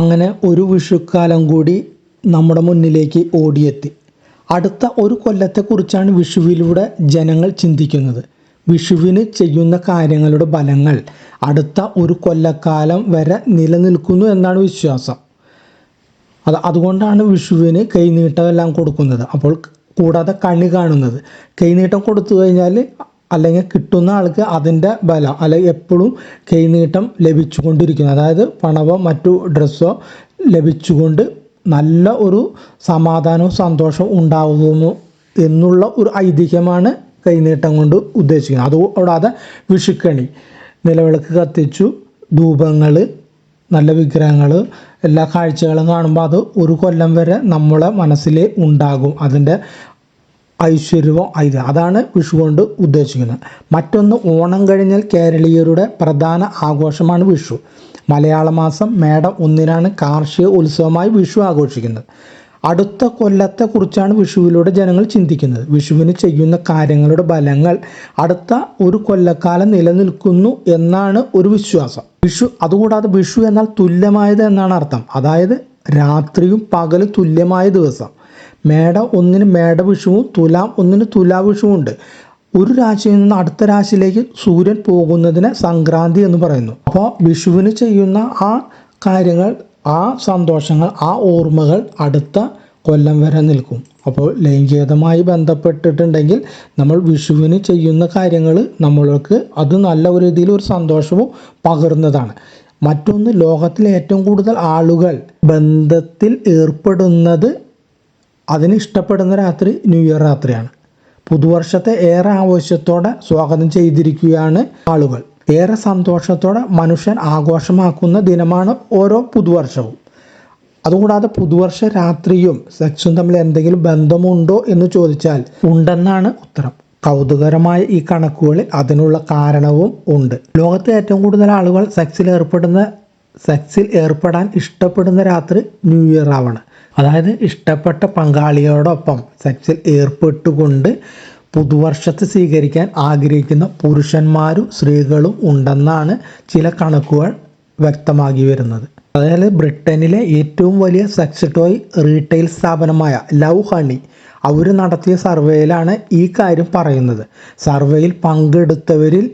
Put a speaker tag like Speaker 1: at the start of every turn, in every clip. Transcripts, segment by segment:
Speaker 1: അങ്ങനെ ഒരു വിഷുക്കാലം കൂടി നമ്മുടെ മുന്നിലേക്ക് ഓടിയെത്തി. അടുത്ത ഒരു കൊല്ലത്തെക്കുറിച്ചാണ് വിഷുവിലൂടെ ജനങ്ങൾ ചിന്തിക്കുന്നത്. വിഷുവിന് ചെയ്യുന്ന കാര്യങ്ങളുടെ ഫലങ്ങൾ അടുത്ത ഒരു കൊല്ലക്കാലം വരെ നിലനിൽക്കുന്നു എന്നാണ് വിശ്വാസം. അത് അതുകൊണ്ടാണ് വിഷുവിന് കൈനീട്ടമെല്ലാം കൊടുക്കുന്നത്. അപ്പോൾ കൂടാതെ കണി കാണുന്നത്. കൈനീട്ടം കൊടുത്തു കഴിഞ്ഞാൽ അല്ലെങ്കിൽ കിട്ടുന്ന ആൾക്ക് അതിന്റെ ബലം അല്ലെങ്കിൽ എപ്പോഴും കൈനീട്ടം ലഭിച്ചുകൊണ്ടിരിക്കുന്നു. അതായത് പണവോ മറ്റു ഡ്രസ്സോ ലഭിച്ചുകൊണ്ട് നല്ല ഒരു സമാധാനവും സന്തോഷവും ഉണ്ടാകുന്നു എന്നുള്ള ഒരു ഐതിഹ്യമാണ് കൈനീട്ടം കൊണ്ട് ഉദ്ദേശിക്കുന്നത്. അതുകൂടാതെ വിഷുക്കണി നിലവിളക്ക് കത്തിച്ചു ധൂപങ്ങൾ നല്ല വിഗ്രഹങ്ങൾ എല്ലാ കാഴ്ചകളും കാണുമ്പോൾ അത് ഒരു കൊല്ലം വരെ നമ്മളെ മനസ്സിൽ ഉണ്ടാകും. അതിന്റെ ഐശ്വര്യവും ഐതിഹ്യം അതാണ് വിഷു കൊണ്ട് ഉദ്ദേശിക്കുന്നത്. മറ്റൊന്ന് ഓണം കഴിഞ്ഞാൽ കേരളീയരുടെ പ്രധാന ആഘോഷമാണ് വിഷു. മലയാള മാസം മേടം ഒന്നിനാണ് കാർഷിക ഉത്സവമായി വിഷു ആഘോഷിക്കുന്നത്. അടുത്ത കൊല്ലത്തെക്കുറിച്ചാണ് വിഷുവിലൂടെ ജനങ്ങൾ ചിന്തിക്കുന്നത്. വിഷുവിന് ചെയ്യുന്ന കാര്യങ്ങളുടെ ഫലങ്ങൾ അടുത്ത ഒരു കൊല്ലക്കാലം നിലനിൽക്കുന്നു എന്നാണ് ഒരു വിശ്വാസം. വിഷു അതുകൂടാതെ വിഷു എന്നാൽ തുല്യമായത് എന്നാണ് അർത്ഥം. അതായത് രാത്രിയും പകലും തുല്യമായ ദിവസം. മേട ഒന്നിന് മേടവിഷുവും തുലാം ഒന്നിന് തുലാവിഷുവും ഉണ്ട് ഒരു രാശിയിൽ നിന്ന് അടുത്ത രാശിയിലേക്ക് സൂര്യൻ പോകുന്നതിനെ സംക്രാന്തി എന്ന് പറയുന്നു. അപ്പോൾ വിഷുവിന് ചെയ്യുന്ന ആ കാര്യങ്ങൾ ആ സന്തോഷങ്ങൾ ആ ഓർമ്മകൾ അടുത്ത കൊല്ലം വരെ നിൽക്കും. അപ്പോൾ ലൈംഗികതമായി ബന്ധപ്പെട്ടിട്ടുണ്ടെങ്കിൽ നമ്മൾ വിഷുവിന് ചെയ്യുന്ന കാര്യങ്ങൾ നമ്മൾക്ക് അത് നല്ല ഒരു രീതിയിൽ ഒരു സന്തോഷവും പകർന്നതാണ്. മറ്റൊന്ന് ലോകത്തിലെ ഏറ്റവും കൂടുതൽ ആളുകൾ ബന്ധത്തിൽ ഏർപ്പെടുന്നത് അതിന് ഇഷ്ടപ്പെടുന്ന രാത്രി ന്യൂ ഇയർ രാത്രിയാണ്. പുതുവർഷത്തെ ഏറെ ആവശ്യത്തോടെ സ്വാഗതം ചെയ്തിരിക്കുകയാണ് ആളുകൾ. ഏറെ സന്തോഷത്തോടെ മനുഷ്യൻ ആഘോഷമാക്കുന്ന ദിനമാണ് ഓരോ പുതുവർഷവും. അതുകൂടാതെ പുതുവർഷ രാത്രിയും സെക്സും തമ്മിൽ എന്തെങ്കിലും ബന്ധമുണ്ടോ എന്ന് ചോദിച്ചാൽ ഉണ്ടെന്നാണ് ഉത്തരം. കൗതുകരമായ ഈ കണക്കുകളിൽ അതിനുള്ള കാരണവും ഉണ്ട്. ലോകത്തെ ഏറ്റവും കൂടുതൽ ആളുകൾ സെക്സിൽ ഏർപ്പെടുന്ന സെക്സിൽ ഏർപ്പെടാൻ ഇഷ്ടപ്പെടുന്ന രാത്രി ന്യൂ ഇയർ ആവണം. അതായത് ഇഷ്ടപ്പെട്ട പങ്കാളിയോടൊപ്പം സെക്സിൽ ഏർപ്പെട്ടുകൊണ്ട് പുതുവർഷത്തെ സ്വീകരിക്കാൻ ആഗ്രഹിക്കുന്ന പുരുഷന്മാരും സ്ത്രീകളും ഉണ്ടെന്നാണ് ചില കണക്കുകൾ വ്യക്തമാക്കി വരുന്നത്. അതായത് ബ്രിട്ടനിലെ ഏറ്റവും വലിയ സെക്സ് ടോയ് റീറ്റെയിൽ സ്ഥാപനമായ ലവ് ഹണി അവർ നടത്തിയ സർവേയിലാണ് ഈ കാര്യം പറയുന്നത്. സർവേയിൽ പങ്കെടുത്തവരിൽ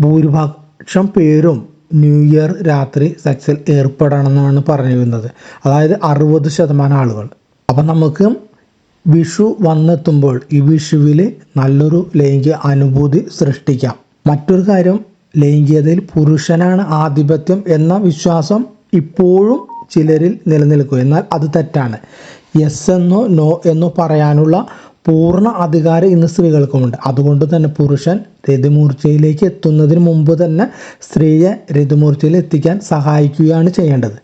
Speaker 1: ഭൂരിപക്ഷം പേരും ന്യൂ ഇയർ രാത്രി സെക്സിൽ ഏർപ്പെടണമെന്നാണ് പറഞ്ഞിരുന്നത്. അതായത് അറുപത് ശതമാനം ആളുകൾ. അപ്പം നമുക്ക് വിഷു വന്നെത്തുമ്പോൾ ഈ വിഷുവിൽ നല്ലൊരു ലൈംഗിക അനുഭൂതി സൃഷ്ടിക്കാം. മറ്റൊരു കാര്യം ലൈംഗികതയിൽ പുരുഷനാണ് ആധിപത്യം എന്ന വിശ്വാസം ഇപ്പോഴും ചിലരിൽ നിലനിൽക്കും. എന്നാൽ അത് തെറ്റാണ്. യെസ് എന്നോ നോ എന്നോ പറയാനുള്ള പൂർണ അധികാരം ഇന്ന് സ്ത്രീകൾക്കുമുണ്ട് അതുകൊണ്ട് തന്നെ പുരുഷൻ രതിമൂർച്ചയിലേക്ക് എത്തുന്നതിന് മുമ്പ് തന്നെ സ്ത്രീയെ രതിമൂർച്ചയിൽ എത്തിക്കാൻ സഹായിക്കുകയാണ് ചെയ്യേണ്ടത്.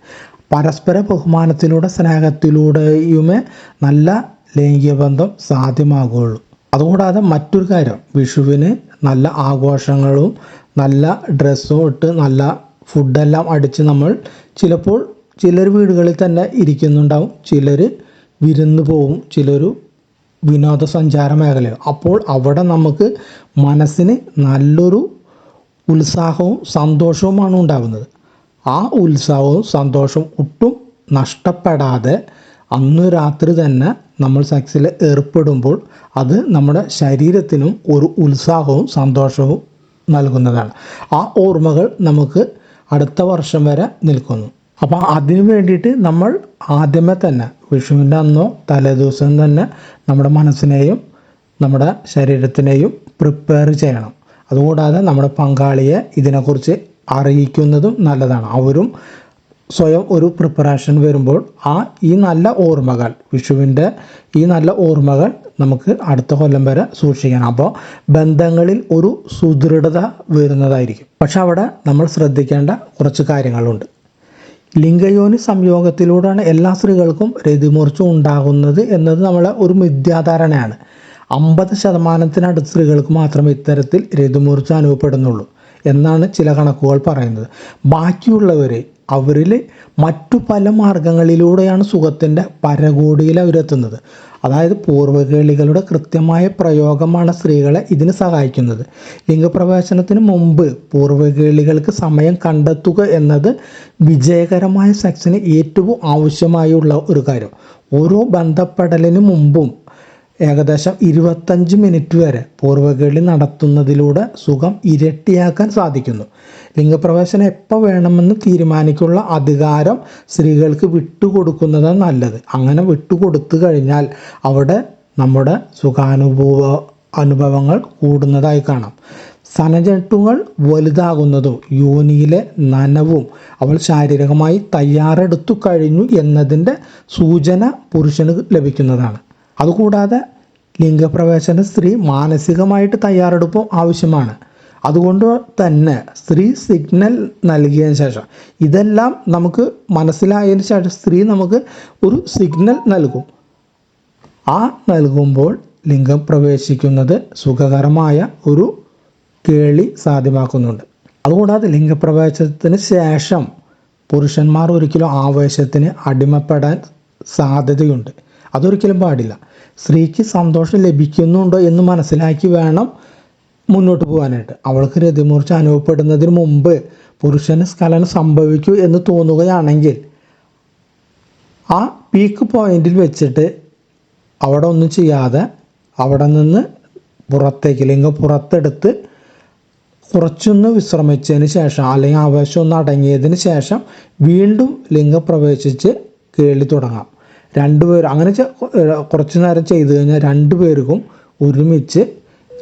Speaker 1: പരസ്പര ബഹുമാനത്തിലൂടെ സ്നേഹത്തിലൂടെയുമേ നല്ല ലൈംഗിക ബന്ധം സാധ്യമാകുകയുള്ളൂ. അതുകൂടാതെ മറ്റൊരു കാര്യം വിഷുവിന് നല്ല ആഘോഷങ്ങളും നല്ല ഡ്രസ്സും ഇട്ട് നല്ല ഫുഡെല്ലാം അടിച്ച് നമ്മൾ ചിലപ്പോൾ ചിലർ വീടുകളിൽ തന്നെ ഇരിക്കുന്നുണ്ടാവും. ചിലർ വിരുന്ന് പോവും. ചിലർ വിനോദസഞ്ചാര മേഖലയോ അപ്പോൾ അവിടെ നമുക്ക് മനസ്സിന് നല്ലൊരു ഉത്സാഹവും സന്തോഷവുമാണ് ഉണ്ടാകുന്നത്. ആ ഉത്സാഹവും സന്തോഷവും ഒട്ടും നഷ്ടപ്പെടാതെ അന്ന് രാത്രി തന്നെ നമ്മൾ സെക്സിൽ ഏർപ്പെടുമ്പോൾ അത് നമ്മുടെ ശരീരത്തിനും ഒരു ഉത്സാഹവും സന്തോഷവും നൽകുന്നതാണ്. ആ ഓർമ്മകൾ നമുക്ക് അടുത്ത വർഷം വരെ നിൽക്കുന്നു. അപ്പോൾ അതിനു വേണ്ടിയിട്ട് നമ്മൾ ആദ്യമേ തന്നെ വിഷുവിന്റെ അന്നോ തലേദിവസം തന്നെ നമ്മുടെ മനസ്സിനെയും നമ്മുടെ ശരീരത്തിനെയും പ്രിപ്പയർ ചെയ്യണം. അതുകൂടാതെ നമ്മുടെ പങ്കാളിയെ ഇതിനെക്കുറിച്ച് അറിയിക്കുന്നതും നല്ലതാണ്. അവരും സ്വയം ഒരു പ്രിപ്പറേഷൻ വരുമ്പോൾ ആ ഈ നല്ല ഓർമ്മകൾ വിഷുവിന്റെ ഈ നല്ല ഓർമ്മകൾ നമുക്ക് അടുത്ത കൊല്ലം വരെ സൂക്ഷിക്കണം. അപ്പോൾ ബന്ധങ്ങളിൽ ഒരു സുദൃഢത വരുന്നതായിരിക്കും. പക്ഷെ അവിടെ നമ്മൾ ശ്രദ്ധിക്കേണ്ട കുറച്ച് കാര്യങ്ങളുണ്ട്. ലിംഗയോനി സംയോഗത്തിലൂടെയാണ് എല്ലാ സ്ത്രീകൾക്കും രതിമൂർച്ച ഉണ്ടാകുന്നത് എന്നത് നമ്മളെ ഒരു മിഥ്യാധാരണയാണ്. അമ്പത് ശതമാനത്തിനടുത്ത് സ്ത്രീകൾക്ക് മാത്രമേ ഇത്തരത്തിൽ രതിമൂർച്ച അനുഭവപ്പെടുന്നുള്ളൂ എന്നാണ് ചില കണക്കുകൾ പറയുന്നത്. ബാക്കിയുള്ളവർ അവരിൽ മറ്റു പല മാർഗങ്ങളിലൂടെയാണ് സുഖത്തിന്റെ പരകോടിയിൽ അവരെത്തുന്നത്. അതായത് പൂർവകേളികളുടെ കൃത്യമായ പ്രയോഗമാണ് സ്ത്രീകളെ ഇതിന് സഹായിക്കുന്നത്. ലിംഗപ്രവേശനത്തിന് മുമ്പ് പൂർവകേളികൾക്ക് സമയം കണ്ടെത്തുക എന്നത് വിജയകരമായ സെക്സിന് ഏറ്റവും ആവശ്യമായുള്ള ഒരു കാര്യം. ഓരോ ബന്ധപ്പെടലിന് മുമ്പും ഏകദേശം ഇരുപത്തഞ്ച് മിനിറ്റ് വരെ പൂർവകേളി നടത്തുന്നതിലൂടെ സുഖം ഇരട്ടിയാക്കാൻ സാധിക്കുന്നു. ലിംഗപ്രവേശനം എപ്പോൾ വേണമെന്ന് തീരുമാനിക്കുള്ള അധികാരം സ്ത്രീകൾക്ക് വിട്ടുകൊടുക്കുന്നതാണ് നല്ലത്. അങ്ങനെ വിട്ടുകൊടുത്തു കഴിഞ്ഞാൽ അവിടെ നമ്മുടെ സുഖാനുഭവ അനുഭവങ്ങൾ കൂടുന്നതായി കാണാം. സനചട്ടുകൾ വലുതാകുന്നതും യോനിയിലെ നനവും അവൾ ശാരീരികമായി തയ്യാറെടുത്തു കഴിഞ്ഞു എന്നതിന്റെ സൂചന പുരുഷന് ലഭിക്കുന്നതാണ്. അതുകൂടാതെ ലിംഗപ്രവേശന സ്ത്രീ മാനസികമായിട്ട് തയ്യാറെടുപ്പ് ആവശ്യമാണ്. അതുകൊണ്ട് തന്നെ സ്ത്രീ സിഗ്നൽ നൽകിയതിന് ശേഷം ഇതെല്ലാം നമുക്ക് മനസ്സിലായതിന് ശേഷം സ്ത്രീ നമുക്ക് ഒരു സിഗ്നൽ നൽകും. ആ നൽകുമ്പോൾ ലിംഗം പ്രവേശിക്കുന്നത് സുഖകരമായ ഒരു കേളി സാധ്യമാക്കുന്നുണ്ട്. അതുകൂടാതെ ലിംഗപ്രവേശത്തിന് ശേഷം പുരുഷന്മാർ ഒരിക്കലും ആവേശത്തിന് അടിമപ്പെടാൻ സാധ്യതയുണ്ട്. അതൊരിക്കലും പാടില്ല. സ്ത്രീക്ക് സന്തോഷം ലഭിക്കുന്നുണ്ടോ എന്ന് മനസ്സിലാക്കി വേണം മുന്നോട്ട് പോകാനായിട്ട്. അവൾക്ക് രതിമൂർച്ച അനുഭവപ്പെടുന്നതിന് മുമ്പ് പുരുഷന് സ്ഖലനം സംഭവിക്കൂ എന്ന് തോന്നുകയാണെങ്കിൽ ആ പീക്ക് പോയിന്റിൽ വെച്ചിട്ട് അവിടെ ഒന്നും ചെയ്യാതെ അവിടെ നിന്ന് പുറത്തേക്ക് ലിംഗം പുറത്തെടുത്ത് കുറച്ചൊന്ന് വിശ്രമിച്ചതിന് ശേഷം അല്ലെങ്കിൽ ആവേശം ഒന്ന് അടങ്ങിയതിന് ശേഷം വീണ്ടും ലിംഗം പ്രവേശിച്ച് കേളി തുടങ്ങാം. രണ്ടുപേരും അങ്ങനെ കുറച്ചു കുറച്ച് നേരം ചെയ്തു കഴിഞ്ഞാൽ രണ്ടുപേർക്കും ഒരുമിച്ച്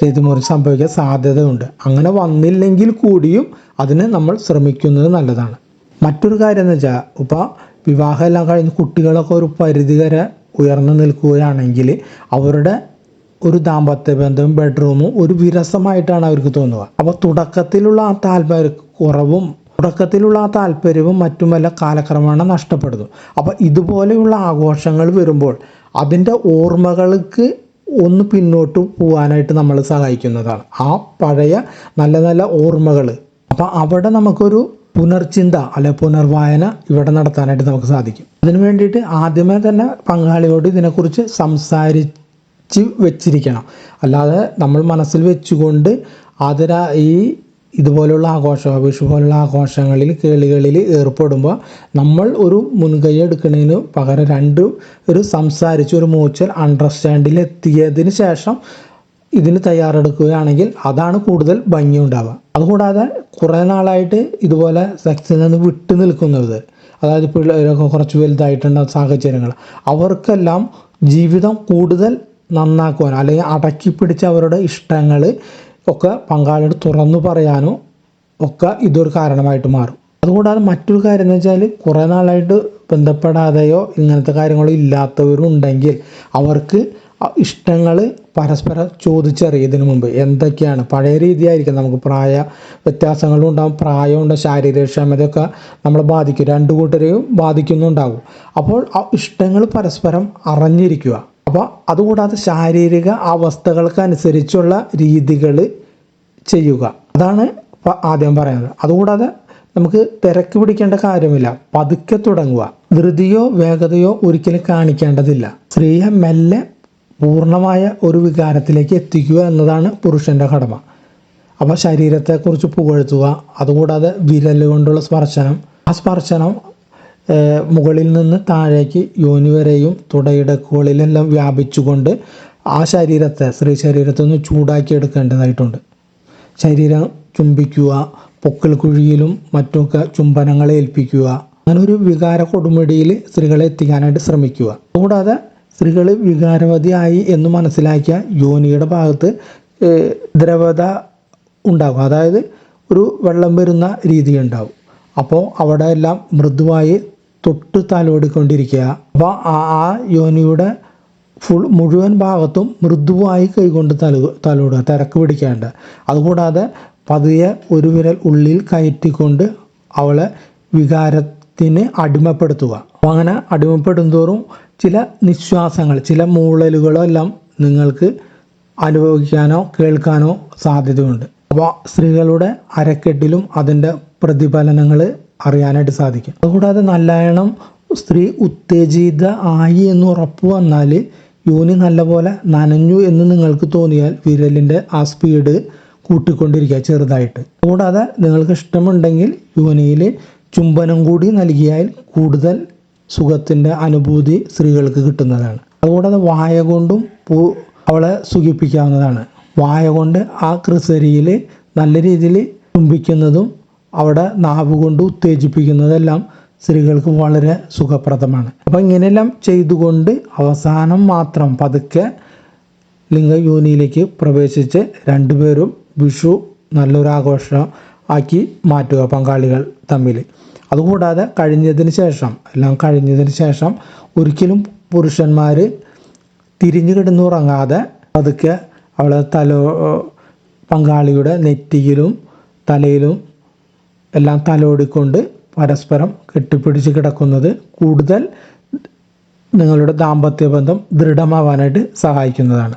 Speaker 1: രതിമുറി സംഭവിക്കാൻ സാധ്യതയുണ്ട്. അങ്ങനെ വന്നില്ലെങ്കിൽ കൂടിയും അതിന് നമ്മൾ ശ്രമിക്കുന്നത് നല്ലതാണ്. മറ്റൊരു കാര്യം എന്ന് വെച്ചാൽ ഇപ്പോൾ വിവാഹമെല്ലാം കഴിഞ്ഞ് കുട്ടികളൊക്കെ ഒരു പരിധി വരെ ഉയർന്നു നിൽക്കുകയാണെങ്കിൽ അവരുടെ ഒരു ദാമ്പത്യ ബന്ധവും ബെഡ്റൂമും ഒരു വിരസമായിട്ടാണ് അവർക്ക് തോന്നുക. അപ്പോൾ തുടക്കത്തിലുള്ള ആ താല്പര്യ കുറവും തുടക്കത്തിലുള്ള ആ താല്പര്യവും മറ്റുമല്ല കാലക്രമേണ നഷ്ടപ്പെടുന്നു. അപ്പോൾ ഇതുപോലെയുള്ള ആഘോഷങ്ങൾ വരുമ്പോൾ അതിന്റെ ഓർമ്മകൾക്ക് ഒന്ന് പിന്നോട്ട് പോകാനായിട്ട് നമ്മൾ സഹായിക്കുന്നതാണ്. ആ പഴയ നല്ല നല്ല ഓർമ്മകൾ. അപ്പോൾ അവിടെ നമുക്കൊരു പുനർചിന്ത അല്ലെ പുനർവായന ഇവിടെ നടത്താനായിട്ട് നമുക്ക് സാധിക്കും. അതിനു വേണ്ടിയിട്ട് ആദ്യമേ തന്നെ പങ്കാളിയോട് ഇതിനെക്കുറിച്ച് സംസാരിച്ച് വെച്ചിരിക്കണം. അല്ലാതെ നമ്മൾ മനസ്സിൽ വെച്ചുകൊണ്ട് അതിനാ ഈ ഇതുപോലുള്ള ആഘോഷ വിഷു പോലുള്ള ആഘോഷങ്ങളിൽ കേളികളിൽ ഏർപ്പെടുമ്പോൾ നമ്മൾ ഒരു മുൻകൈ എടുക്കുന്നതിന് പകരം രണ്ട് ഒരു സംസാരിച്ച് ഒരു മ്യൂച്വൽ അണ്ടർസ്റ്റാൻഡിൽ എത്തിയതിന് ശേഷം ഇതിന് തയ്യാറെടുക്കുകയാണെങ്കിൽ അതാണ് കൂടുതൽ ഭംഗി ഉണ്ടാവുക. അതുകൂടാതെ കുറേ നാളായിട്ട് ഇതുപോലെ സെക്സിൽ നിന്ന് വിട്ടു നിൽക്കുന്നത് അതായത് പിള്ളേരൊക്കെ കുറച്ച് വലുതായിട്ടുള്ള സാഹചര്യങ്ങൾ അവർക്കെല്ലാം ജീവിതം കൂടുതൽ നന്നാക്കുവാൻ അല്ലെങ്കിൽ അടക്കി പിടിച്ച അവരുടെ ഇഷ്ടങ്ങൾ ഒക്കെ പങ്കാളിയോട് തുറന്നു പറയാനോ ഒക്കെ ഇതൊരു കാരണമായിട്ട് മാറും. അതുകൂടാതെ മറ്റൊരു കാര്യം എന്ന് വെച്ചാൽ കുറേ നാളായിട്ട് ബന്ധപ്പെടാതെയോ ഇങ്ങനത്തെ കാര്യങ്ങളോ ഇല്ലാത്തവരും ഉണ്ടെങ്കിൽ അവർക്ക് ഇഷ്ടങ്ങൾ പരസ്പരം ചോദിച്ചറിയതിനു മുമ്പ് എന്തൊക്കെയാണ്? പഴയ രീതിയായിരിക്കും നമുക്ക് പ്രായ വ്യത്യാസങ്ങളും ഉണ്ടാകും പ്രായമുണ്ട് ശാരീരികക്ഷമതയൊക്കെ നമ്മളെ ബാധിക്കും. രണ്ടു കൂട്ടരെയും ബാധിക്കുന്നുണ്ടാകും അപ്പോൾ ഇഷ്ടങ്ങൾ പരസ്പരം അറിഞ്ഞിരിക്കുക. അപ്പോൾ അതുകൂടാതെ ശാരീരിക അവസ്ഥകൾക്കനുസരിച്ചുള്ള രീതികൾ ചെയ്യുക. അതാണ് ആദ്യം പറയുന്നത്. അതുകൂടാതെ നമുക്ക് തിരക്ക് പിടിക്കേണ്ട കാര്യമില്ല. പതുക്കെ തുടങ്ങുക. ധൃതിയോ വേഗതയോ ഒരിക്കലും കാണിക്കേണ്ടതില്ല. സ്ത്രീയെ മെല്ലെ പൂർണമായ ഒരു വികാരത്തിലേക്ക് എത്തിക്കുക എന്നതാണ് പുരുഷന്റെ കടമ. അപ്പോൾ ശരീരത്തെക്കുറിച്ച് പുകഴ്ത്തുക. അതുകൂടാതെ വിരൽ കൊണ്ടുള്ള സ്പർശനം. ആ സ്പർശനം മുകളിൽ നിന്ന് താഴേക്ക് യോനി വരെയും തുടയിടക്കുകളിലെല്ലാം വ്യാപിച്ചുകൊണ്ട് ആ ശരീരത്തെ സ്ത്രീ ശരീരത്തെ ഒന്ന് ചൂടാക്കി എടുക്കേണ്ടതായിട്ടുണ്ട്. ശരീരം ചുംബിക്കുക പൊക്കിൾ കുഴിയിലും മറ്റുമൊക്കെ ചുംബനങ്ങളെ ഏൽപ്പിക്കുക അങ്ങനെ ഒരു വികാര കൊടുമുടിയിൽ സ്ത്രീകളെ എത്തിക്കാനായിട്ട് ശ്രമിക്കുക. കൂടാതെ സ്ത്രീകൾ വികാരവതിയായി എന്ന് മനസ്സിലാക്കിയ യോനിയുടെ ഭാഗത്ത് ദ്രവത ഉണ്ടാകും. അതായത് ഒരു വെള്ളം വരുന്ന രീതി ഉണ്ടാവും അപ്പോൾ അവിടെ എല്ലാം മൃദുവായി തൊട്ട് തലോടിക്കൊണ്ടിരിക്കുക. അപ്പോൾ ആ ആ യോനിയുടെ ഫുൾ മുഴുവൻ ഭാഗത്തും മൃദുവായി കൈകൊണ്ട് തല തലോടുക തിരക്ക് പിടിക്കാണ്ട്. അതുകൂടാതെ പതിയെ ഒരു വിരൽ ഉള്ളിൽ കയറ്റിക്കൊണ്ട് അവളെ വികാരത്തിന് അടിമപ്പെടുത്തുക. അപ്പോൾ അങ്ങനെ അടിമപ്പെടുന്തോറും ചില നിശ്വാസങ്ങൾ ചില മൂളലുകളോ എല്ലാം നിങ്ങൾക്ക് അനുഭവിക്കാനോ കേൾക്കാനോ സാധ്യതയുണ്ട്. അപ്പോൾ സ്ത്രീകളുടെ അരക്കെട്ടിലും അതിന്റെ പ്രതിഫലനങ്ങൾ അറിയാനായിട്ട് സാധിക്കും. അതുകൂടാതെ നല്ലവണ്ണം സ്ത്രീ ഉത്തേജിത ആയി എന്ന് ഉറപ്പ് വന്നാൽ യോനി നല്ലപോലെ നനഞ്ഞു എന്ന് നിങ്ങൾക്ക് തോന്നിയാൽ വിരലിന്റെ ആ സ്പീഡ് കൂട്ടിക്കൊണ്ടിരിക്കുക ചെറുതായിട്ട്. കൂടാതെ നിങ്ങൾക്ക് ഇഷ്ടമുണ്ടെങ്കിൽ യോനിയിൽ ചുംബനം കൂടി നൽകിയാൽ കൂടുതൽ സുഖത്തിന്റെ അനുഭൂതി സ്ത്രീകൾക്ക് കിട്ടുന്നതാണ്. അതുകൂടാതെ വായ കൊണ്ടും പൂ അവളെ സുഖിപ്പിക്കാവുന്നതാണ്. വായ കൊണ്ട് ആ ക്രിസരിയിൽ നല്ല രീതിയിൽ ചുംബിക്കുന്നതും അവിടെ നാവ് കൊണ്ട് ഉത്തേജിപ്പിക്കുന്നതെല്ലാം സ്ത്രീകൾക്ക് വളരെ സുഖപ്രദമാണ്. അപ്പം ഇങ്ങനെയെല്ലാം ചെയ്തുകൊണ്ട് അവസാനം മാത്രം പതുക്കെ ലിംഗയോനിയിലേക്ക് പ്രവേശിച്ച് രണ്ടുപേരും വിഷു നല്ലൊരു ആഘോഷം ആക്കി മാറ്റുക പങ്കാളികൾ തമ്മിൽ. അതുകൂടാതെ കഴിഞ്ഞതിന് ശേഷം എല്ലാം കഴിഞ്ഞതിന് ശേഷം ഒരിക്കലും പുരുഷന്മാർ തിരിഞ്ഞു കിടന്നുറങ്ങാതെ പതുക്കെ അവളെ തല പങ്കാളിയുടെ നെറ്റിയിലും തലയിലും എല്ലാം തലോടിക്കൊണ്ട് പരസ്പരം കെട്ടിപ്പിടിച്ച് കിടക്കുന്നത് കൂടുതൽ നിങ്ങളുടെ ദാമ്പത്യ ബന്ധം ദൃഢമാവാനായിട്ട് സഹായിക്കുന്നതാണ്.